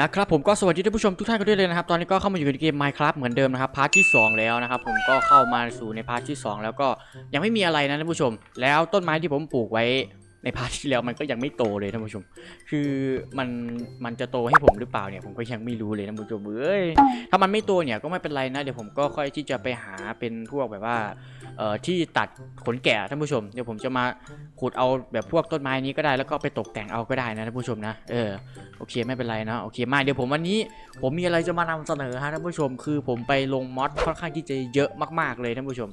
นะครับผมก็สวัสดีท่านผู้ชมทุกท่านกันด้วยเลยนะครับ ตอนนี้ก็เข้ามาอยู่ในเกม Minecraft เหมือนเดิมนะครับพาร์ทที่ 2 แล้วนะครับผมก็เข้ามาสู่ในพาร์ทที่ 2 แล้วก็ยังไม่มีอะไรนะท่านผู้ชม แล้วต้นไม้ที่ผมปลูกไว้ในพาร์ทที่แล้วมันก็ยังไม่โตเลยท่านผู้ชม คือมันมันจะโตให้ผมหรือเปล่าเนี่ยผมก็ยังไม่รู้เลยท่านผู้ชมเอ้ยถ้ามันไม่โตเนี่ยก็ไม่เป็นไรนะเดี๋ยวผมก็ค่อยที่จะไปหาเป็นพวกแบบว่า ที่ตัดขนแกะท่านผู้ชมเดี๋ยวผมจะมาขุดเอาแบบพวกต้นไม้นี้ก็ได้แล้วก็ไปตกแต่งเอาก็ได้นะท่านผู้ชมนะเออโอเคไม่เป็นไรนะโอเคมาเดี๋ยวผมวันนี้ ผมมีอะไรจะมานำเสนอฮะท่านผู้ชม คือผมไปลงมอดค่อนข้างที่จะเยอะมากๆเลยท่านผู้ชม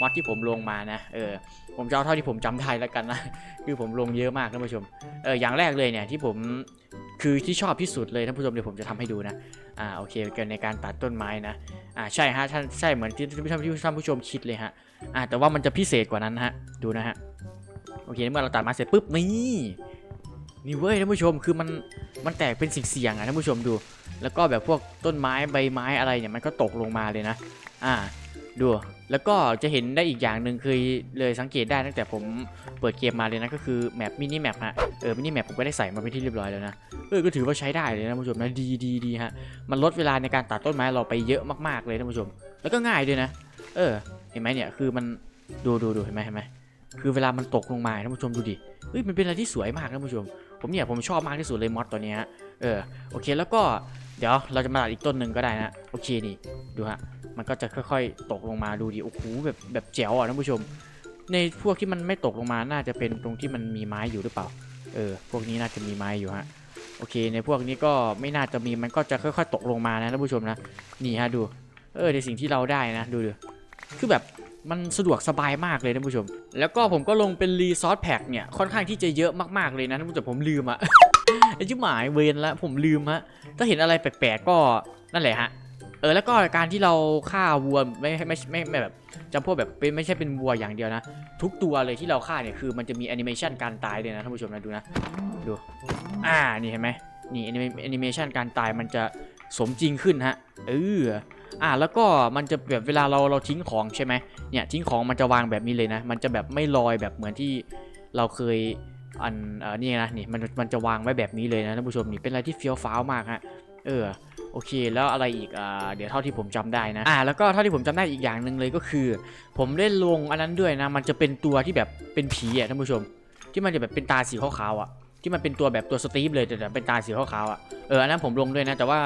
มอดที่ผมลงมานะเออผมจะเอาเท่าที่ผมจำได้แล้วกันนะคือผมลงเยอะมากท่านผู้ชมเอออย่างแรกเลยเนี่ยที่ผม คือที่ชอบที่สุดเลยท่านผู้ชมเดี๋ยวผมจะทำให้ดูนะ อ่าโอเคเกินในการตัดต้นไม้นะ อ่าใช่ฮะท่านใช่เหมือนที่ท่านผู้ชมที่ท่านผู้ชมคิดเลยฮะ อ่าแต่ว่ามันจะพิเศษกว่านั้นฮะ ดูนะฮะ โอเคเมื่อเราตัดมาเสร็จปุ๊บนี่นี่เว้ยท่านผู้ชมคือมันมันแตกเป็นสิ่งเสียงๆอะท่านผู้ชมดู แล้วก็แบบพวกต้นไม้ใบไม้อะไรเนี่ยมันก็ตกลงมาเลยนะ อ่าดู แล้วก็จะเห็นได้อีกอย่างหนึ่งเคยเลยสังเกตได้ตั้งแต่ผมเปิดเกมมาเลยนะก็คือแมปมินิแมปฮะเออมินิแมปผมก็ได้ใส่มาเป็นที่เรียบร้อยแล้วนะเออก็ถือว่าใช้ได้เลยนะท่านผู้ชมนะดีดีดีฮะมันลดเวลาในการตัดต้นไม้เราไปเยอะมากๆเลยท่านผู้ชม แล้วก็ง่ายด้วยนะ เออ เห็นไหมเนี่ยคือมันดูดูดูเห็นไหมเห็นไหมคือเวลามันตกลงมาท่านผู้ชมดูดิเฮ้ยมันเป็นอะไรที่สวยมากท่านผู้ชม ผมเนี่ยผมชอบมากที่สุดเลยมอดตัวนี้ฮะเออโอเคแล้วก็เดี๋ยวเราจะมาตัดอีกต้นหนึ่งก็ได้นะโอเคนี่ดูฮะ มันก็จะค่อยๆ ตกลงมาดูดิโอ้โหแบบแบบแจ๋วอะท่านผู้ชม ในพวกที่มันไม่ตกลงมาน่าจะเป็นตรงที่มันมีไม้อยู่หรือเปล่า เออ พวกนี้น่าจะมีไม้อยู่ฮะโอเค ในพวกนี้ก็ไม่น่าจะมีมันก็จะค่อยๆ ตกลงมานะท่านผู้ชมนะนี่ฮะดู เออในสิ่งที่เราได้นะดูดิคือแบบมันสะดวกสบายมากเลยท่านผู้ชม แล้วก็ผมก็ลงเป็นรีซอสแพ็กเนี่ยค่อนข้างที่จะเยอะมากๆเลยนะท่านผู้ชมผมลืมอะไอ้ชิบหมายเวรละผมลืมฮะถ้าเห็นอะไรแปลกๆก็นั่นแหละฮะ ออแล้วก็การที่เราฆ่าวัวไม่ไม่ไม่ไม่แบบจำพวกแบบเป็นไม่ใช่เป็นวัวอย่างเดียวนะ ทุกตัวเลยที่เราฆ่าเนี่ยคือมันจะมีแอนิเมชันการตายเลยนะท่านผู้ชมนะดูนะดูอ่านี่เห็นไหมนี่แอนิเมชันการตายมันจะสมจริงขึ้นฮะเอออ่าแล้วก็มันจะแบบเวลาเราเราทิ้งของใช่ไหมเนี่ยทิ้งของมันจะวางแบบนี้เลยนะ มันจะแบบไม่ลอยแบบเหมือนที่เราเคยอันเออนี่นะนี่มันมันจะวางไว้แบบนี้เลยนะท่านผู้ชมนี่เป็นอะไรที่เฟี้ยวฟ้าวมากฮะเออ โอเค แล้วอะไรอีกอ่าเดี๋ยวเท่าที่ผมจำได้นะอ่าแล้วก็เท่าที่ผมจำได้อีกอย่างหนึ่งเลยก็คือ ผมเล่นลงอันนั้นด้วยนะ มันจะเป็นตัวที่แบบเป็นผีอะท่านผู้ชม ที่มันจะแบบเป็นตาสีขาวๆอะที่มันเป็นตัวแบบตัวสตีฟเลยแต่เป็นตาสีขาวๆอะเอออันนั้นผมลงด้วยนะ แต่ว่า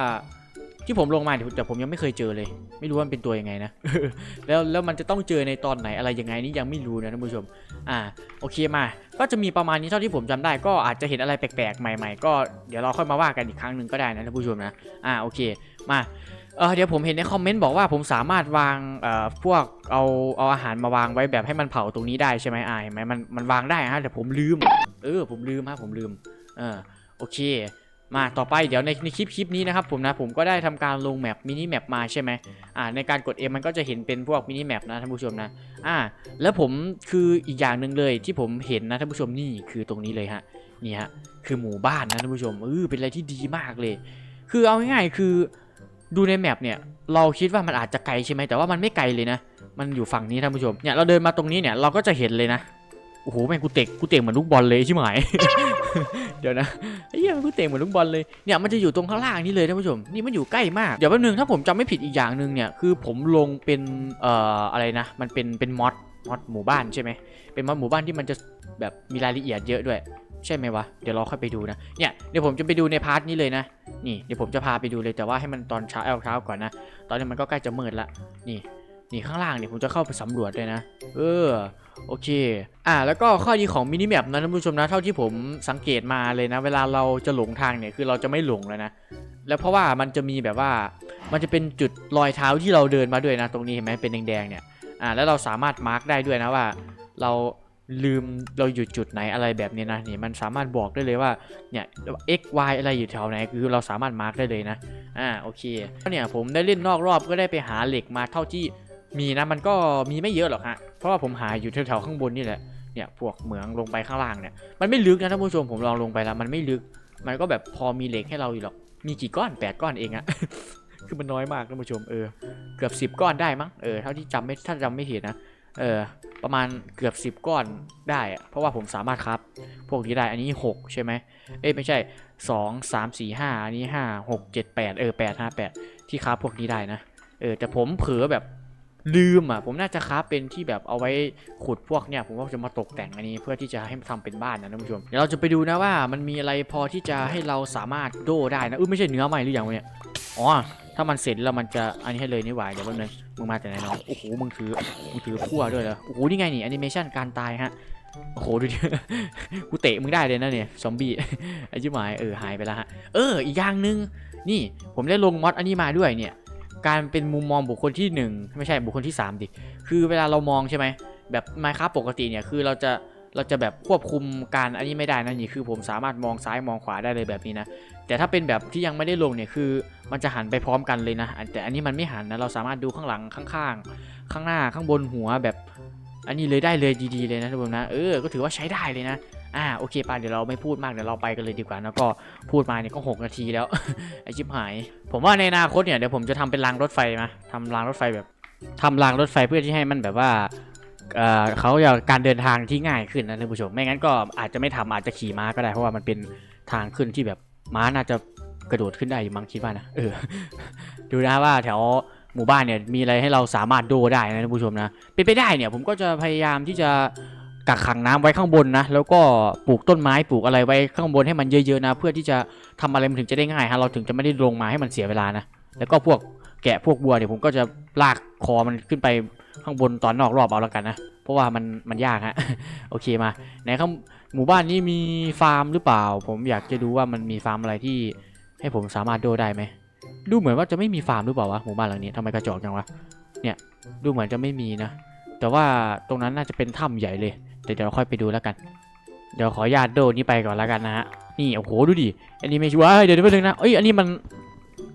ที่ผมลงมาเนี่ยแต่ผมยังไม่เคยเจอเลย ไม่รู้ว่ามันเป็นตัวยังไงนะแล้วแล้วมันจะต้องเจอในตอนไหนอะไรยังไงนี่ยังไม่รู้นะท่านผู้ชม อ่าโอเคมา ก็จะมีประมาณนี้เท่าที่ผมจำได้ ก็อาจจะเห็นอะไรแปลกๆใหม่ๆ ก็เดี๋ยวเราค่อยมาว่ากันอีกครั้งหนึ่งก็ได้นะท่านผู้ชมนะอ่าโอเคมาเออเดี๋ยวผมเห็นในคอมเมนต์บอกว่าผมสามารถวางเอ่อพวกเอาเอาอาหารมาวางไว้แบบให้มันเผาตรงนี้ได้ใช่ไหมอ่าเห็นไหมมันมันวางได้ฮะแต่ผมลืม เออผมลืมฮะผมลืมเออโอเค มาต่อไปเดี๋ยวในในคลิปคลิปนี้นะครับผมนะผมก็ได้ทำการลงแมปมินิแมปมาใช่ไหมอ่าในการกด M มันก็จะเห็นเป็นพวกมินิแมปนะท่านผู้ชมนะอ่าแล้วผมคืออีกอย่างหนึ่งเลยที่ผมเห็นนะท่านผู้ชมนี่คือตรงนี้เลยฮะนี่ฮะคือหมู่บ้านนะท่านผู้ชมเออเป็นอะไรที่ดีมากเลย คือเอาง่ายๆคือดูในแมปเนี่ยเราคิดว่ามันอาจจะไกลใช่ไหมแต่ว่ามันไม่ไกลเลยนะ มันอยู่ฝั่งนี้ท่านผู้ชมเนี่ยเราเดินมาตรงนี้เนี่ยเราก็จะเห็นเลยนะโอ้โหแม่งกูเตะกูเตะเหมือนลูกบอลเลยใช่ไหม เดี๋ยวนะไอ้เหี้ยมันกูเตะเหมือนลูกบอลเลยเนี่ยมันจะอยู่ตรงข้างล่างนี่เลยท่านผู้ชมนี่มันอยู่ใกล้มากเดี๋ยวแป๊บนึงถ้าผมจำไม่ผิดอีกอย่างหนึ่งเนี่ยคือผมลงเป็นเอ่ออะไรนะ มันเป็นเป็นมอดมอดหมู่บ้านใช่ไหมเป็นมอดหมู่บ้านที่มันจะแบบมีรายละเอียดเยอะด้วย ใช่ไหมวะเดี๋ยวเราค่อยไปดูนะเนี่ยเดี๋ยวผมจะไปดูในพาร์ทนี้เลยนะนี่เดี๋ยวผมจะพาไปดูเลยแต่ว่าให้มันตอนเช้าเอาเช้าก่อนนะ ตอนนี้มันก็ใกล้จะมืดละนี่ นี่ข้างล่างเนี่ยผมจะเข้าไปสำรวจเลยนะ เออ โอเค อ่า แล้วก็ข้อดีของมินิแมปนะท่านผู้ชมนะ เท่าที่ผมสังเกตมาเลยนะ เวลาเราจะหลงทางเนี่ย คือเราจะไม่หลงเลยนะ แล้วเพราะว่ามันจะมีแบบว่า มันจะเป็นจุดรอยเท้าที่เราเดินมาด้วยนะ ตรงนี้เห็นไหมเป็นแดงๆเนี่ย อ่า แล้วเราสามารถมาร์กได้ด้วยนะว่า เราลืมเราอยู่จุดไหนอะไรแบบนี้นะนี่มันสามารถบอกได้เลยว่าเนี่ย x y อะไรอยู่แถวไหนคือเราสามารถมาร์กได้เลยนะ อ่า โอเคเนี่ยผมได้เล่นนอกรอบก็ได้ไปหาเหล็กมาเท่าที่ มีนะมันก็มีไม่เยอะหรอกฮะ เพราะว่าผมหาอยู่แถวๆข้างบนนี่แหละ เนี่ยพวกเหมืองลงไปข้างล่างเนี่ย มันไม่ลึกนะท่านผู้ชมผมลองลงไปแล้ว มันไม่ลึก มันก็แบบพอมีเหล็กให้เราอยู่หรอก มีกี่ก้อนแปดก้อนเองอะคือมันน้อยมากท่านผู้ชมเออ เกือบสิบก้อนได้มั้ง เออเท่าที่จำไม่ถ้าจำไม่ผิดนะ เออ ประมาณเกือบ10ก้อนได้อะเพราะว่าผมสามารถครับ พวกนี้ได้ อันนี้6ใช่ไหมเอ้ไม่ใช่2 3 4 5อันนี้5 6 7 8เจ็ดแปดเออ8 5 8ที่ครับพวกนี้ได้นะ เออแต่ผมเผลอแบบ ลืมอะผมน่าจะครับเป็นที่แบบเอาไว้ขุดพวกเนี่ยผมว่าจะมาตกแต่งอันนี้เพื่อที่จะให้มันทำเป็นบ้านนะท่านผู้ชมเดี๋ยวเราจะไปดูนะว่ามันมีอะไรพอที่จะให้เราสามารถโดได้นะเออไม่ใช่เนื้อใหม่หรือยังวะเนี่ยอ๋อถ้ามันเสร็จแล้วมันจะอันนี้ให้เลยนี่หว่าเดี๋ยวแป๊บนึงมึงมาแต่ไหนน้องโอ้โหมึงถือมึงถือพั่วด้วยเหรอโอ้โหนี่ไงนี่แอนิเมชันการตายฮะโอ้โหดูดิกูเตะมึงได้เลยนะเนี่ยซอมบี้ไอ้ชิบหายเออหายไปแล้วฮะเอออีกอย่างหนึ่งนี่ผมได้ลงมอดอันนี้มาด้วยเนี่ย การเป็นมุมมองบุคคลที่หนึ่งไม่ใช่บุคคลที่สามดิ คือเวลาเรามองใช่ไหมแบบไมค์ครับปกติเนี่ยคือเราจะเราจะแบบควบคุมการอันนี้ไม่ได้นะนี่คือผมสามารถมองซ้ายมองขวาได้เลยแบบนี้นะ แต่ถ้าเป็นแบบที่ยังไม่ได้ลงเนี่ยคือมันจะหันไปพร้อมกันเลยนะ แต่อันนี้มันไม่หันนะเราสามารถดูข้างหลังข้างๆ ข้างหน้าข้างบนหัวแบบ อันนี้เลยได้เลยดีๆเลยนะทุกคนนะเออก็ถือว่าใช้ได้เลยนะ อ่าโอเคป่ะเดี๋ยวเราไม่พูดมากเดี๋ยวเราไปกันเลยดีกว่าแล้วก็พูดมาเนี่ยก็หกนาทีแล้วไอชิบหาย ผมว่าในอนาคตเนี่ยเดี๋ยวผมจะทำเป็นรางรถไฟมาทำรางรถไฟแบบทำรางรถไฟเพื่อที่ให้มันแบบว่าเอ่อเขาอยากการเดินทางที่ง่ายขึ้นนะท่านผู้ชม ไม่งั้นก็อาจจะไม่ทำอาจจะขี่ม้าก็ได้เพราะว่ามันเป็นทางขึ้นที่แบบม้าน่าจะกระโดดขึ้นได้อยู่มั้งคิดว่านะเออดูนะว่าแถวหมู่บ้านเนี่ยมีอะไรให้เราสามารถโดได้นะท่านผู้ชมนะเป็นไปได้เนี่ยผมก็จะพยายามที่จะ กักขังน้ำไว้ข้างบนนะ แล้วก็ปลูกต้นไม้ปลูกอะไรไว้ข้างบนให้มันเยอะๆนะ เพื่อที่จะทำอะไรมันถึงจะได้ง่ายฮะเราถึงจะไม่ได้ลงมาให้มันเสียเวลานะแล้วก็พวกแกะพวกบัวเนี่ยผมก็จะลากคอมันขึ้นไปข้างบนตอนนอกรอบเอาแล้วกันนะเพราะว่ามันมันยากฮะโอเคมาไหนข้างหมู่บ้านนี้มีฟาร์มหรือเปล่า ผมอยากจะดูว่ามันมีฟาร์มอะไรที่ให้ผมสามารถโดได้ไหมดูเหมือนว่าจะไม่มีฟาร์มหรือเปล่าวะหมู่บ้านหลังนี้ทำไมกระจอกจังวะเนี่ยดูเหมือนจะไม่มีนะ แต่ว่าตรงนั้นน่าจะเป็นถ้ำใหญ่เลยเดี๋ยวเดี๋ยวเราค่อยไปดูแล้วกัน เดี๋ยวขอญาตโดนี้ไปก่อนแล้วกันนะฮะนี่โอ้โหดูดิอันนี้ไม่ชัวร์เดี๋ยวเดี๋ยวแป๊บนึงนะเอ้ยอันนี้มัน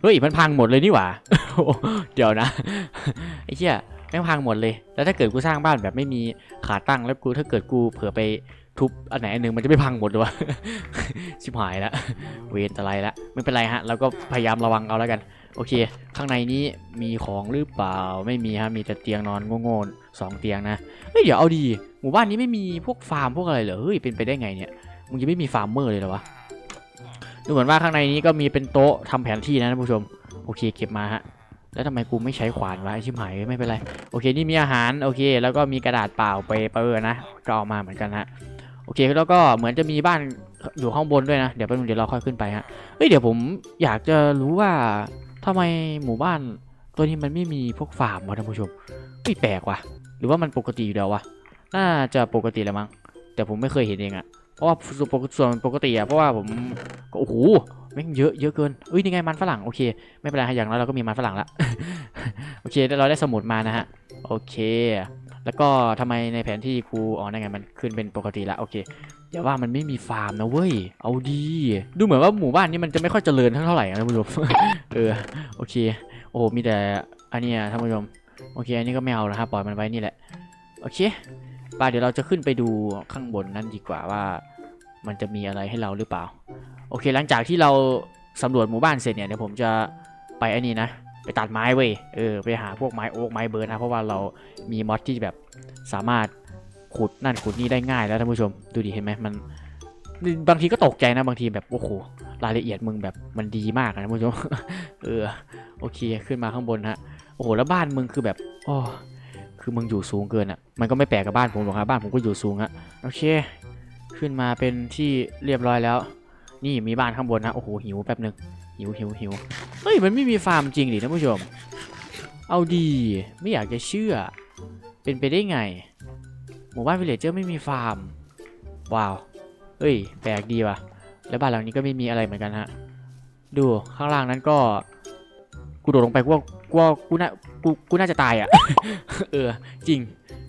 เฮ้ยมันพังหมดเลยนี่หว่าเดี๋ยวนะไอ้เหี้ยแม่งพังหมดเลย แล้วถ้าเกิดกูสร้างบ้านแบบไม่มีขาตั้งแล้วกูถ้าเกิดกูเผื่อไปทุบอันไหนอันหนึ่งมันจะไม่พังหมดเลยวะชิบหายแล้วเวรอะไรละไม่เป็นไรฮะเราก็พยายามระวังเอาแล้วกัน โอเค ข้างในนี้มีของหรือเปล่าไม่มีฮะมีแต่เตียงนอนโง่ๆ สองเตียงนะเฮ้ยเดี๋ยวเอาดีหมู่บ้านนี้ไม่มีพวกฟาร์มพวกอะไรเหรอเฮ้ยเป็นไปได้ไงเนี่ยมึงจะไม่มีฟาร์มเมอร์เลยเหรอวะดูเหมือนว่าข้างในนี้ก็มีเป็นโต๊ะทำแผนที่นะท่านผู้ชมโอเคเก็บมาฮะแล้วทำไมกูไม่ใช้ขวานวะไอชิบหายไม่เป็นไรโอเคนี่มีอาหารโอเค แล้วก็มีกระดาษเปล่าเปเปอร์นะก็เอามาเหมือนกันฮะโอเคแล้วก็เหมือนจะมีบ้านอยู่ข้างบนด้วยนะเดี๋ยวแป๊บนึงเดี๋ยวเราค่อยขึ้นไปฮะเฮ้ยเดี๋ยวผมอยากจะรู้ว่าทำไมหมู่บ้านตัวนี้มันไม่มีพวกฟาร์มวะท่านผู้ชมไม่แปลกว่ะ หรือว่ามันปกติอยู่แล้ววะน่าจะปกติแหละมั้งแต่ผมไม่เคยเห็นเองอะเพราะว่าส่วนปกส่วนปกติอะเพราะว่าผมโอ้โหแม่งเยอะเยอะเกินเอ้ยนี่ไงมันฝรั่งโอเค ไม่เป็นไรฮะอย่างน้อยเราก็มีมันฝรั่งละโอเคเราได้สมุดมานะฮะโอเคแล้วก็ทำไมในแผนที่ครูอ๋อนั่นไงมันขึ้นเป็นปกติละโอเคอย่าว่ามันไม่มีฟาร์มนะเว้ย เอาดี ดูเหมือนว่าหมู่บ้านนี้มันจะไม่ค่อยเจริญเท่าไหร่นะท่านผู้ชมเออโอเค โอ้มีแต่อันนี้ท่านผู้ชม โอเค อันนี้ก็ไม่เอาแล้วครับปล่อยมันไว้นี่แหละ โอเคไปเดี๋ยวเราจะขึ้นไปดูข้างบนนั่นดีกว่าว่า มันจะมีอะไรให้เราหรือเปล่า โอเค หลังจากที่เราสำรวจหมู่บ้านเสร็จเนี่ยเดี๋ยวผมจะไปอันนี้นะ ไปตัดไม้เว้ย เออ ไปหาพวกไม้โอ๊กไม้เบิร์นนะ เพราะว่าเรามีมอดที่แบบสามารถขุดนั่นขุดนี่ได้ง่ายแล้วท่านผู้ชม ดูดิเห็นไหมมันบางทีก็ตกใจนะบางทีแบบโอ้โหรายละเอียดมึงแบบมันดีมากนะท่านผู้ชม เออ โอเค ขึ้นมาข้างบนฮะ โอ้โหแล้วบ้านมึงคือแบบโอ้คือมึงอยู่สูงเกินอะ มันก็ไม่แปลกกับบ้านผมหรอกครับบ้านผมก็อยู่สูงอะโอเค ขึ้นมาเป็นที่เรียบร้อยแล้ว นี่มีบ้านข้างบนนะโอ้โหหิวแป๊บหนึ่งหิวหิวหิวเฮ้ยมันไม่มีฟาร์มจริงดิท่านผู้ชม เอาดีไม่อยากจะเชื่อ เป็นไปได้ไง หมู่บ้านวิลเลจเจอร์ไม่มีฟาร์ม ว้าวเฮ้ย แปลกดีว่ะ แล้วบ้านหลังนี้ก็ไม่มีอะไรเหมือนกันฮะ ดูข้างล่างนั้นก็ กูโดดลงไปกูว่ากูว่ากูน่ากูกูน่าจะตายอะ เออ จริง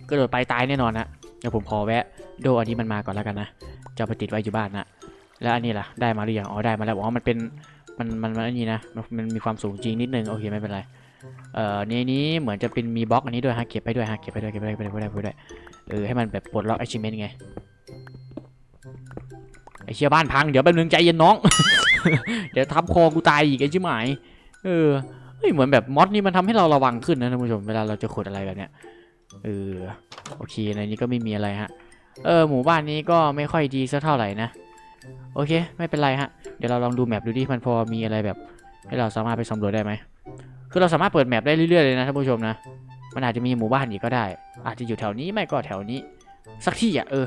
กระโดดไปตายแน่นอนนะเดี๋ยวผมขอแวะโดอันนี้มันมาก่อนแล้วกันนะจะไปติดไว้อยู่บ้านนะแล้วอันนี้ล่ะได้มาหรือยังอ๋อได้มาแล้วอกว่ามันเป็นมันมันมันอันนี้นะมันมันมีความสูงจริงนิดนึงโอเคไม่เป็นไรเอ่อในนี้เหมือนจะเป็นมีบล็อกอันนี้ด้วยฮะเก็บไปด้วยฮะเก็บไปด้วยเก็บไปด้วยเก็บไปด้วยเก็บไปด้วยเออให้มันแบบปลดล็อก achievement ไงไอเชียบ้านพังเดี๋ยวแป๊บนึงใจเย็นน้อง เดี๋ยวทับคอกูตายอีกไอชิบหายเออ เฮ้ยเหมือนแบบมอดนี่มันทำให้เราระวังขึ้นนะท่านผู้ชมเวลาเราจะขุดอะไรแบบเนี้ยเออโอเคในนี้ก็ไม่มีอะไรฮะเออหมู่บ้านนี้ก็ไม่ค่อยดีสักเท่าไหร่นะโอเค ไม่เป็นไรฮะเดี๋ยวเราลองดูแมปดูดิมันพอมีอะไรแบบ ให้เราสามารถไปสำรวจได้ไหมคือเราสามารถเปิดแมปได้เรื่อยๆเลยนะท่านผู้ชมนะมันอาจจะมีหมู่บ้านอีกก็ได้ อาจจะอยู่แถวนี้ไม่ก็แถวนี้ สักที่อะเออ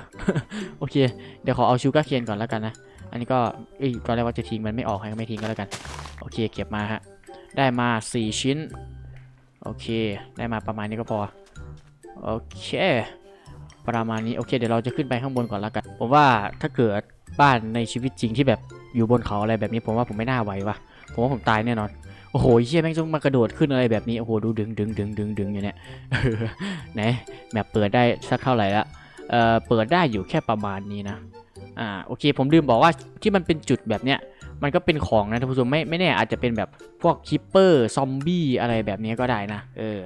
โอเค เดี๋ยวขอเอาชูการ์เคนก่อนแล้วกันนะอันนี้ก็อ้ยตอนแรกว่าจะทิ้งมันไม่ออกให้ไม่ทิ้งก็แล้วกัน โอเค เก็บมาฮะ ได้มา 4 ชิ้น โอเค ได้มาประมาณนี้ก็พอ โอเค ประมาณนี้ โอเค เดี๋ยวเราจะขึ้นไปข้างบนก่อนแล้วกัน ผมว่าถ้าเกิดบ้านในชีวิตจริงที่แบบอยู่บนเขาอะไรแบบนี้ ผมว่าผมไม่น่าไหววะผมว่าผมตายแน่นอน โอ้โหเชี่ยแม่งต้องมากระโดดขึ้นอะไรแบบนี้ โอ้โห ดูดึงดึงดึงดึงดึงอยู่เนี่ยเออไหนแมปเปิดได้สักเท่าไหร่ละเอ่อ เปิดได้อยู่แค่ประมาณนี้นะ อ่า โอเค ผมลืมบอกว่าที่มันเป็นจุดแบบเนี้ย มันก็เป็นของนะท่านผู้ชมไม่ไม่แน่อาจจะเป็นแบบพวกคิปเปอร์ซอมบี้อะไรแบบนี้ก็ได้นะ เออ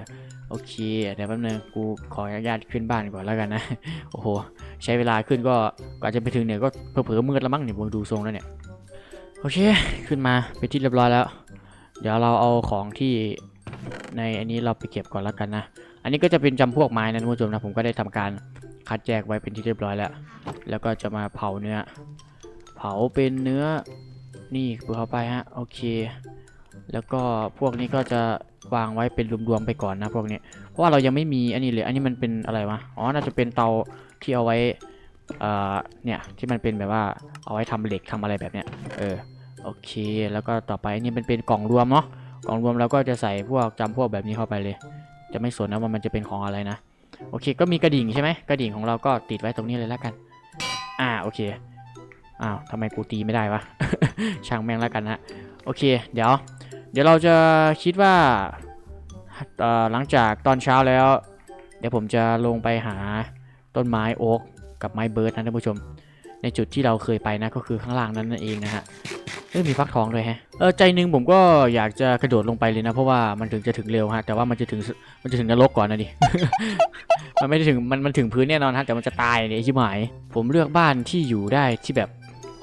โอเคเดี๋ยวแป๊บนึงกูขออนุญาตขึ้นบ้านก่อนแล้วกันนะ โอ้โห ใช้เวลาขึ้นก็กว่าจะไปถึงเนี่ยก็เผลอๆมืดแล้วมั้งเนี่ยผมดูทรงแล้วเนี่ย โอเค ขึ้นมาเป็นที่เรียบร้อยแล้ว เดี๋ยวเราเอาของที่ในอันนี้เราไปเก็บก่อนแล้วกันนะ อันนี้ก็จะเป็นจำพวกไม้นะท่านผู้ชมนะ ผมก็ได้ทำการคัดแยกไว้เป็นที่เรียบร้อยแล้ว แล้วก็จะมาเผาเนื้อ เผาเป็นเนื้อ นี่เปิดเข้าไปฮะโอเค แล้วก็พวกนี้ก็จะวางไว้เป็นรวมๆไปก่อนนะพวกนี้เพราะว่าเรายังไม่มีอันนี้เลยอันนี้มันเป็นอะไรวะอ๋อน่าจะเป็นเตาที่เอาไว้เอ่อเนี่ยที่มันเป็นแบบว่าเอาไว้ทำเหล็กทำอะไรแบบเนี้ยเออโอเค แล้วก็ต่อไปอันนี่เป็นเป็นกล่องรวมเนาะกล่องรวมเราก็จะใส่พวกจำพวกแบบนี้เข้าไปเลย จะไม่สนนะว่ามันจะเป็นของอะไรนะโอเค ก็มีกระดิ่งใช่ไหมกระดิ่งของเราก็ติดไว้ตรงนี้เลยแล้วกัน อ่าโอเคอ้าวทำไมกูตีไม่ได้วะ ช่างแม่งแล้วกันนะโอเค เดี๋ยว เดี๋ยวเราจะคิดว่าหลังจากตอนเช้าแล้ว เดี๋ยวผมจะลงไปหาต้นไม้โอ๊กกับไม้เบิร์ดนะท่านผู้ชม ในจุดที่เราเคยไปนะก็คือข้างล่างนั้นนั่นเองนะฮะเอ้ยมีฟักทองด้วยฮะเออใจหนึ่งผมก็อยากจะกระโดดลงไปเลยนะ เพราะว่ามันถึงจะถึงเร็วฮะแต่ว่ามันจะถึงมันจะถึงนรกก่อนนะดิมันไม่ได้ถึงมันมันถึงพื้นแน่นอนฮะแต่มันจะตายเนี่ยไอ้ชิบหาย ผมเลือกบ้านที่อยู่ได้ที่แบบ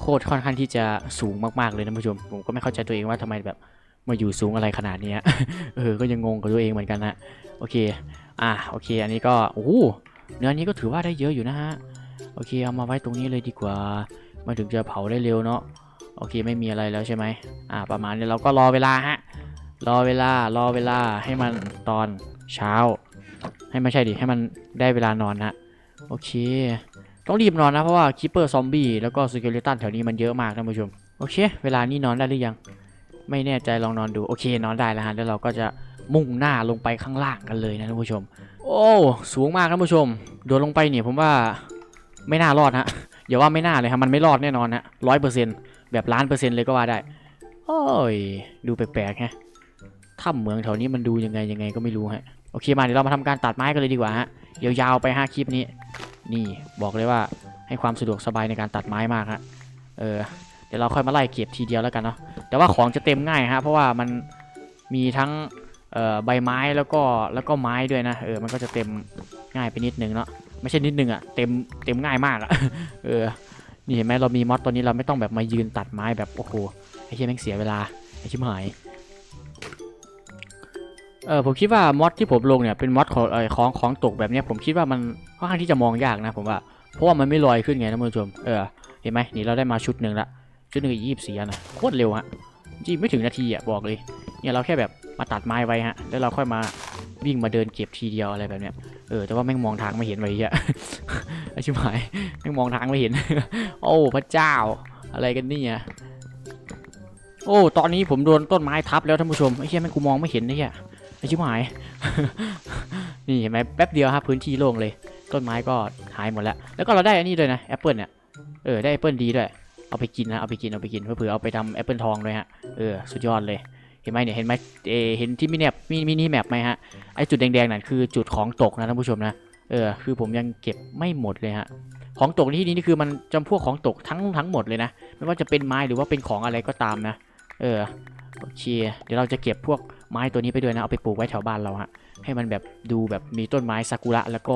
โคตรค่อนข้างที่จะสูงมากๆเลยนะผู้ชม ผมก็ไม่เข้าใจตัวเองว่าทำไมแบบมาอยู่สูงอะไรขนาดเนี้เออ ก็ยังงงกับตัวเองเหมือนกันนะโอเค อะโอเค อันนี้ก็โอ้เนื้อนี้ก็ถือว่าได้เยอะอยู่นะฮะโอเคเอามาไว้ตรงนี้เลยดีกว่า มาถึงจะเผาได้เร็วเนาะโอเคไม่มีอะไรแล้วใช่ไหมอ่า ประมาณนี้เราก็รอเวลาฮะรอเวลารอเวลาให้มันตอนเช้า ให้ไม่ใช่ดิให้มันได้เวลานอนฮะโอเค ต้องรีบนอนนะเพราะว่าคิปเปอร์ซอมบี้แล้วก็สเกเลตันแถวนี้มันเยอะมากท่านผู้ชม โอเค เวลานี้นอนได้หรือยัง ไม่แน่ใจลองนอนดูโอเคนอนได้แล้วฮะแล้วเราก็จะมุ่งหน้าลงไปข้างล่างกันเลยนะท่านผู้ชม โอ้สูงมากท่านผู้ชมโดดลงไปเนี่ยผมว่าไม่น่ารอดฮะอย่าว่าไม่น่าเลยครับมันไม่รอดแน่นอนฮะร้อยเปอร์เซ็นต์แบบล้านเปอร์เซ็นต์เลยก็ว่าได้ โอ้ยดูแปลกๆฮะถ้ำเหมืองแถวนี้มันดูยังไงยังไงก็ไม่รู้ฮะโอเคมาเดี๋ยวเรามาทำการตัดไม้กันเลยดีกว่าฮะ ยาวๆไปห้าคลิปนี้ นี่บอกเลยว่าให้ความสะดวกสบายในการตัดไม้มากฮะเออเดี๋ยวเราค่อยมาไล่เก็บทีเดียวแล้วกันเนาะแต่ว่าของจะเต็มง่ายฮะเพราะว่ามันมีทั้งใบไม้แล้วก็แล้วก็ไม้ด้วยนะเออมันก็จะเต็มง่ายไปนิดนึงเนาะไม่ใช่นิดนึงอะเต็มเต็มง่ายมากอะเออนี่เห็นไหมเรามีมอสตัวนี้เราไม่ต้องแบบมายืนตัดไม้แบบโอ้โหไอ้เหี้ยแม่งเสียเวลาไอ้ชิบหาย เออผมคิดว่ามอสที่ผมลงเนี่ยเป็นมอสของเออของของตกแบบเนี้ยผมคิดว่ามันค่อนข้างที่จะมองยากนะผมว่าเพราะว่ามันไม่ลอยขึ้นไงท่านผู้ชมเออเห็นไหมนี่เราได้มาชุดหนึ่งละชุดหนึ่งยี่สิบสี่นะโคตรเร็วฮะจริงไม่ถึงนาทีอะบอกเลยเนี่ยเราแค่แบบมาตัดไม้ไว้ฮะแล้วเราค่อยมาวิ่งมาเดินเก็บทีเดียวอะไรแบบเนี้ยเออแต่ว่าแม่งมองทางไม่เห็นไว้เหี้ยไอชิบหายแม่งมองทางไม่เห็น โอ้พระเจ้าอะไรกันเนี่ยโอ้ ตอนนี้ผมโดนต้นไม้ทับแล้วท่านผู้ชมไอ้เหี้ยแม่งกูมองไม่เห็นนะเหี้ย ไอชิบหาย นี่เห็นไหมแป๊บเดียวครับพื้นที่โล่งเลย ต้นไม้ก็หายหมดแล้ว แล้วก็เราได้อันนี้ด้วยนะแอปเปิลเนี่ย เออได้แอปเปิลดีด้วย เอาไปกินนะ เอาไปกิน เอาไปกิน เพื่อเอาไปทำแอปเปิลทองด้วยฮะ เออ สุดยอดเลย เห็นไหมเนี่ย เห็นไหมเออเห็นที่มินิแมปมิมินิแมปไหมฮะ ไอจุดแดงๆนั่นคือจุดของตกนะท่านผู้ชมนะ เออ คือผมยังเก็บไม่หมดเลยฮะ ของตกในที่นี้นี่คือมันจำพวกของตกทั้งทั้งหมดเลยนะ ไม่ว่าจะเป็นไม้หรือว่าเป็นของอะไรก็ตามนะ เออ โอเค เดี๋ยวเราจะเก็บพวกไม้ตัวนี้ไปด้วยนะ เอาไปปลูกไว้แถวบ้านเราฮะ ให้มันแบบดูแบบมีต้นไม้ซากุระแล้วก็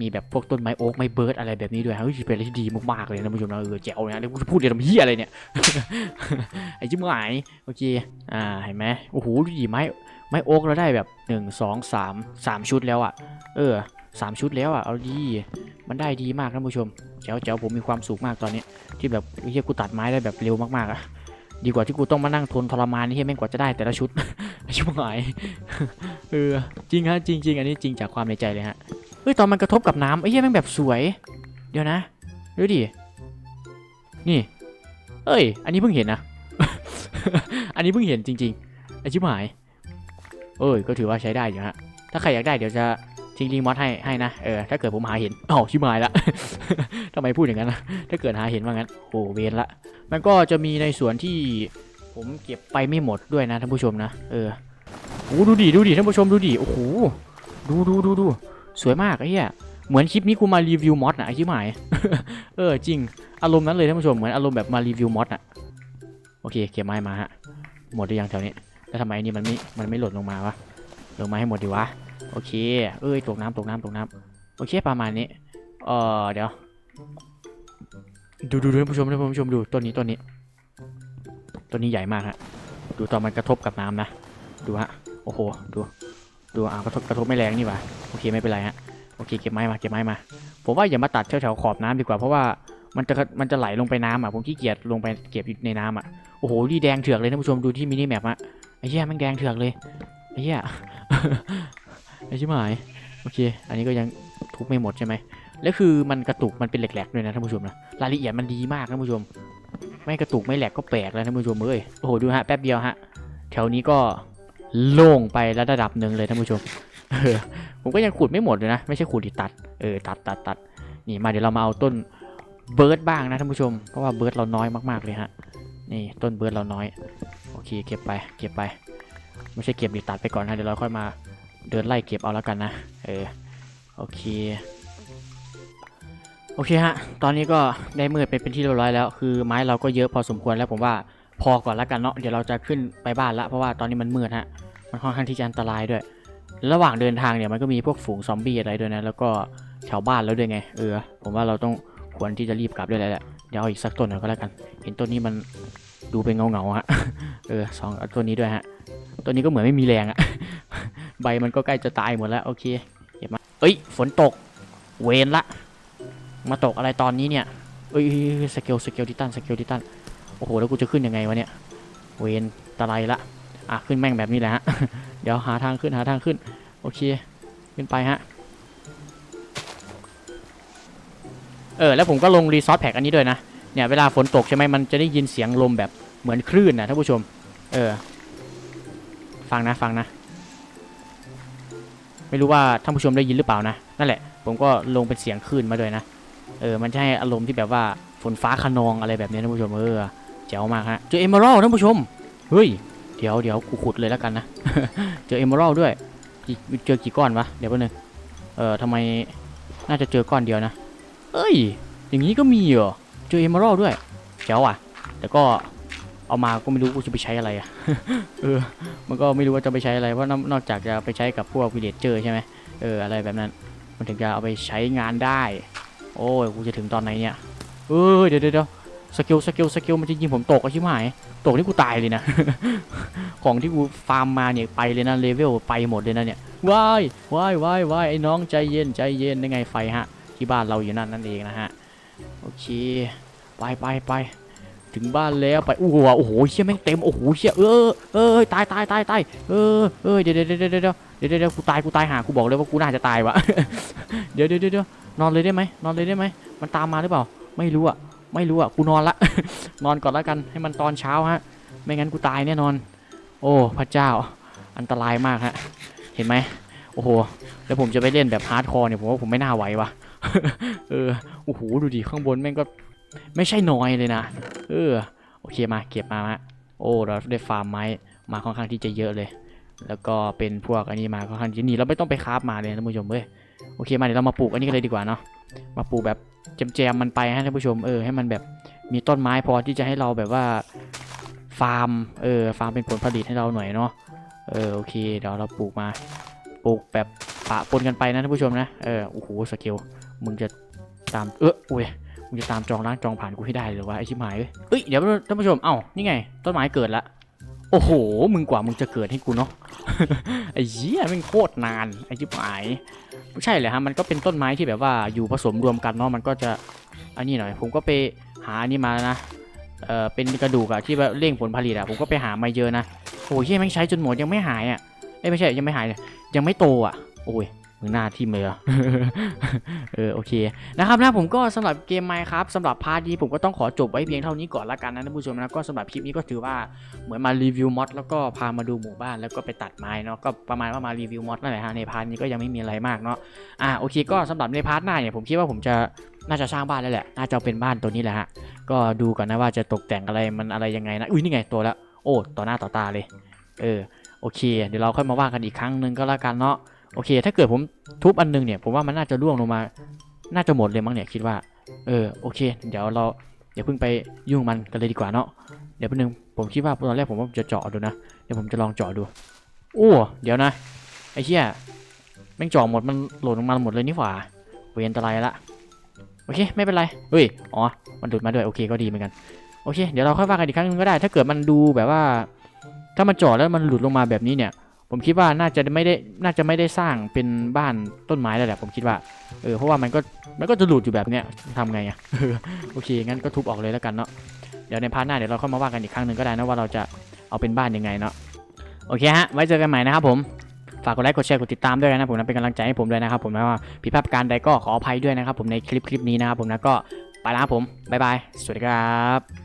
มีแบบพวกต้นไม้โอ๊กไม้เบิร์ดอะไรแบบนี้ด้วยฮะเฮ้ยเป็นอะไรที่ดีมากๆเลยนะผู้ชมนะเออแจ๋วนะเดี๋ยวพูดเดี๋ยวทำเหี้ยอะไรเนี่ย ไอ้จิ้มหายโอเค อ่า เห็นไหมโอ้โหดูดิไม้ไม้โอ๊กเราได้แบบ1 2 3 3ชุดแล้วอะ่ะ เออสามชุดแล้วอะ เอาดี มันได้ดีมากท่านผู้ชมแจ๋วแจ๋วผมมีความสุขมากตอนนี้ ที่แบบเฮียกูตัดไม้ได้แบบเร็วมากๆอะ ดีกว่าที่กูต้องมานั่งทนทรมานนี่เฮียแม่งกว่าจะได้แต่ละชุด ชิบหายเออจริงฮะจริงจริงอันนี้จริงจากความในใจเลยฮะเฮ้ยตอนมันกระทบกับน้ำไอ้เฮียแม่งแบบสวย เดี๋ยวนะดูดินี่ เอ้ย อันนี้เพิ่งเห็นนะ อันนี้เพิ่งเห็นจริงๆไอชิบหาย เอ้ยก็ถือว่าใช้ได้อยู่ฮะถ้าใครอยากได้เดี๋ยวจะ ทิ้งลิงมอดให้ให้นะเออถ้าเกิดผมหาเห็นอ๋อชิบหายละทำไมพูดอย่างนั้นนะถ้าเกิดหาเห็นว่างั้นโอ้เวนละมันก็จะมีในส่วนที่ผมเก็บไปไม่หมดด้วยนะท่านผู้ชมนะเออโอ้ดูดิดูดิท่านผู้ชมดูดิโอ้โหดูดูดูดูสวยมากไอ้เหี้ยเหมือนคลิปนี้กูมารีวิวมอดนะไอ้ชิบหายเออจริงอารมณ์นั้นเลยท่านผู้ชมเหมือนอารมณ์แบบมารีวิวมอดอะโอเคเก็บไม้มาฮะหมดหรือยังแถวนี้แล้วทำไมอันนี่มันไม่มันไม่หล่นลงมาวะลงมาให้หมดดีวะ โอเค เอ้ยตกน้ำตกน้ำตกน้ำโอเคประมาณนี้ เออเดี๋ยว ดูดูดูผู้ชมท่านผู้ชมดูต้นนี้ต้นนี้ต้นนี้ใหญ่มากฮะ ดูตอนมันกระทบกับน้ำนะ ดูฮะ โอ้โห ดู ดูอ่ากระทบกระทบไม่แรงนี่หวะโอเคไม่เป็นไรฮะ โอเคเก็บไม้มาเก็บไม้มา ผมว่าอย่ามาตัดแถวๆขอบน้ำดีกว่าเพราะว่ามันจะมันจะไหลลงไปน้ำอะผมขี้เกียจลงไปเก็บอยู่ในน้ำอะโอ้โหดีแดงเถือกเลยท่านผู้ชมดูที่มินิแมปอะไอ้เหี้ยแมันแดงเถือกเลยไอ้เหี้ย ไอ้ชิบหาย โอเค อันนี้ก็ยังทุบไม่หมดใช่ไหม แล้วคือมันกระตุกมันเป็นแหลกๆด้วยนะท่านผู้ชมนะ รายละเอียดมันดีมากท่านผู้ชม ไม่กระตุกไม่แหลกก็แปลกแล้วท่านผู้ชมเอ้ย โอ้โหดูฮะแป๊บเดียวฮะ แถวนี้ก็โล่งไประดับหนึ่งเลยท่านผู้ชม ผมก็ยังขุดไม่หมดเลยนะ ไม่ใช่ขุดดิตัด เออตัดตัดตัดนี่มาเดี๋ยวเรามาเอาต้นเบิร์ดบ้างนะท่านผู้ชม เพราะว่าเบิร์ดเราน้อยมากๆเลยฮะ นี่ต้นเบิร์ดเราน้อย โอเคเก็บไปเก็บไป ไม่ใช่เก็บดิตัดไปก่อนนะเดี๋ยวเราค่อยมา เดินไล่เก็บเอาแล้วกันนะ เออ โอเค โอเคฮะ ตอนนี้ก็ได้มืดไปเป็นที่เรียบร้อยแล้ว คือไม้เราก็เยอะพอสมควรแล้วผมว่าพอก่อนแล้วกันเนาะ เดี๋ยวเราจะขึ้นไปบ้านละ เพราะว่าตอนนี้มันมืดฮะ มันค่อนข้างที่จะอันตรายด้วย ระหว่างเดินทางเนี่ยมันก็มีพวกฝูงซอมบี้อะไรด้วยนะ แล้วก็แถวบ้านแล้วด้วยไง เออ ผมว่าเราต้องควรที่จะรีบกลับด้วยแหละ เดี๋ยวเอาอีกสักต้นหน่อยก็แล้วกัน เห็นต้นนี้มันดูเป็นเงาเงาฮะ เออสองต้นนี้ด้วยฮะ ต้นนี้ก็เหมือนไม่มีแรงอะ ใบมันก็ใกล้จะตายหมดแล้วโอเคเก็บมาเอ้ยฝนตกเวนละ มาตกอะไรตอนนี้เนี่ยเอ้ยสเกลสเกลทิตันสเกลทิตันโอ้โหแล้วกูจะขึ้นยังไงวะเนี่ยเวนตะไลละอะขึ้นแม่งแบบนี้แหละฮะเดี๋ยวหาทางขึ้นหาทางขึ้นโอเคขึ้นไปฮะเออแล้วผมก็ลงรีซอสแพ็กอันนี้ด้วยนะเนี่ยเวลาฝนตกใช่ไหมมันจะได้ยินเสียงลมแบบเหมือนคลื่นนะท่านผู้ชม เออ ฟังนะฟังนะ ไม่รู้ว่าท่านผู้ชมได้ยินหรือเปล่านะนั่นแหละ ผมก็ลงเป็นเสียงคลื่นมาด้วยนะเออมันจะให้อารมณ์ที่แบบว่าฝนฟ้าขนองอะไรแบบนี้ท่านผู้ชมเออเจ๋วมากฮะเจอเอเมอรัลท่านผู้ชมเฮ้ยเดี๋ยวเดี๋ยวกูขุดเลยแล้วกันนะเจอเอเมอรัลด้วยเจอกี่ก้อนวะเดี๋ยวแป๊บนึงเออทำไมน่าจะเจอก้อนเดียวนะเอ้ย อย่างนี้ก็มีเหรอเจอเอเมอรัลด้วยเจ๋วอะแต่ก็ เอามาก็ไม่รู้กูจะไปใช้อะไรอะเออ มันก็ไม่รู้ว่าจะไปใช้อะไรเพราะนอกนอกจากจะไปใช้กับพวกวิเลจเจอร์ใช่ไหมเอออะไรแบบนั้น มันถึงจะเอาไปใช้งานได้ โอ้ยกูจะถึงตอนไหนเนี่ยเออเดี๋ยวเดี๋ยวเดี๋ยวสกิลสกิลสกิลมันจะยิงผมตกอะชิบหายตกนี่กูตายเลยนะ ของที่กูฟาร์มมาเนี่ยไปเลยนะเลเวลไปหมดเลยนะเนี่ยว้ายว้ายว้ายว้ายไอ้น้องใจเย็นใจเย็นได้ไงไฟฮะ ที่บ้านเราอยู่นั่นนั่นเองนะฮะ โอเค ไปไปไป ถึงบ้านแล้วไปโอ้โหโอ้โหเชี่ยแม่งเต็มโอ้โหเชี่ยเออเออตายตายตายตายเออเออเดี๋ยวเดี๋ยวเดี๋ยวเดี๋ยวเดี๋ยวเดี๋ยวกูตายกูตายหากูบอกเลยว่ากูน่าจะตายวะเดี๋ยวเดี๋ยวเดี๋ยวนอนเลยได้ไหมนอนเลยได้ไหมมันตามมาหรือเปล่า ไม่รู้อะไม่รู้อะกูนอนละนอนก่อนแล้วกันให้มันตอนเช้าฮะ ไม่งั้นกูตายแน่นอน โอ้พระเจ้า อันตรายมากฮะ เห็นไหมโอ้โหแล้วผมจะไปเล่นแบบฮาร์ดคอร์เนี่ยผมว่าผมไม่น่าไหววะเออโอ้โหดูดิข้างบนแม่งก็ ไม่ใช่น้อยเลยนะ เออ โอเคมาเก็บมาฮะโอ้เราได้ฟาร์มไม้มาค่อนข้างที่จะเยอะเลย แล้วก็เป็นพวกอันนี้มาค่อนข้างที่นี่เราไม่ต้องไปคราฟมาเลยนะท่านผู้ชมเว้ยโอเคมาเดี๋ยวเรามาปลูกอันนี้กันเลยดีกว่าเนาะมาปลูกแบบแจมๆมันไปให้ท่านผู้ชมเออให้มันแบบมีต้นไม้พอที่จะให้เราแบบว่าฟาร์มเออฟาร์มเป็นผลผลิตให้เราหน่อยเนาะเออโอเคเดี๋ยวเราปลูกมาปลูกแบบปะปนกันไปนะท่านผู้ชมนะเออโอ้โหสเกลมึงจะตามเอออุ้ย มึงจะตามจองล้างจองผ่านกูให้ได้หรือวะไอชิบหายเว้ยเอ้ยเดี๋ยวท่านผู้ชมเอ้านี่ไง ต้นไม้เกิดละโอ้โห มึงกว่ามึงจะเกิดให้กูเนาะไอ้เหี้ยม่งโคตรนานไอ้จิ๋หายไม่ใช่เลยฮะมันก็เป็นต้นไม้ที่แบบว่าอยู่ผสมรวมกันเนาะมันก็จะอันนี้หน่อย ผมก็ไปหาอันนี้มานะเออเป็นกระดูกอะที่แบบเร่งผลผลิตอะผมก็ไปหามาเยอะนะโอ้ยเหี้ยแม่งใช้จนหมดยังไม่หายอะเอ้ยไม่ใช่ยังไม่หายเลยยังไม่โตอะโอ้ย มึงหน้าที่เมือเออโอเคนะครับนะผมก็สำหรับเกมไมค์ครับสำหรับพาร์ทนี้ผมก็ต้องขอจบไว้เพียงเท่านี้ก่อนละกันนะท่านผู้ชมนะก็สำหรับคลิปนี้ก็ถือว่าเหมือนมารีวิวมอดแล้วก็พามาดูหมู่บ้านแล้วก็ไปตัดไม้เนาะก็ประมาณว่ามารีวิวมอดนั่นแหละฮะในพาร์ทนี้ก็ยังไม่มีอะไรมากเนาะอ่าโอเคก็สำหรับในพาร์ทหน้าเนี่ยผมคิดว่าผมจะน่าจะสร้างบ้านแล้วแหละน่าจะเป็นบ้านตัวนี้แหละฮะก็ดูก่อนนะว่าจะตกแต่งอะไรมันอะไรยังไงนะอุ้ยนี่ไงตัวแล้วโอ้ต่อหน้าต่อตาเลย เออโอเค เดี๋ยวเราค่อยมาว่ากันอีกครั้งหนึ่งก็แล้วกันเนาะ โอเค ถ้าเกิดผมทุบอันนึงเนี่ย ผมว่ามันน่าจะร่วงลงมา น่าจะหมดเลยมั้งเนี่ยคิดว่า เออ โอเค เดี๋ยวเราอย่าเพิ่งไปยุ่งมันกันเลยดีกว่าเนาะ เดี๋ยวแป๊บนึง ผมคิดว่าตอนแรกผมว่าจะเจาะดูนะ เดี๋ยวผมจะลองเจาะดู โอ้ เดี๋ยวนะ ไอ้เหี้ยแม่งเจาะหมด มันหล่นลงมาหมดเลยนี่หว่าเวรอันตรายละ โอเค ไม่เป็นไร เฮ้ย อ๋อ มันดูดมาด้วย โอเค ก็ดีเหมือนกัน โอเค เดี๋ยวเราค่อยว่ากันอีกครั้งนึงก็ได้ ถ้าเกิดมันดูแบบว่า ถ้ามันเจาะแล้วมันหลุดลงมาแบบนี้เนี่ย ผมคิดว่าน่าจะไม่ได้น่าจะไม่ได้สร้างเป็นบ้านต้นไม้แล้วแหละผมคิดว่าเออเพราะว่ามันก็มันก็จะหลุดอยู่แบบเนี้ยทำไงอะโอเคงั้นก็ทุบออกเลยแล้วกันเนาะเดี๋ยวในพาร์ทหน้าเดี๋ยวเราเข้ามาว่ากันอีกครั้งหนึ่งก็ได้นะว่าเราจะเอาเป็นบ้านยังไงเนาะโอเคฮะไว้เจอกันใหม่นะครับผมฝากกดไลค์กดแชร์กดติดตามด้วยนะผมนะเป็นกำลังใจให้ผมด้วยนะครับผมนะว่าผิดพลาดการใดก็ขออภัยด้วยนะครับผมในคลิปคลิปนี้นะครับผมนะก็ไปแล้วครับผมบ๊ายบายสวัสดีครับ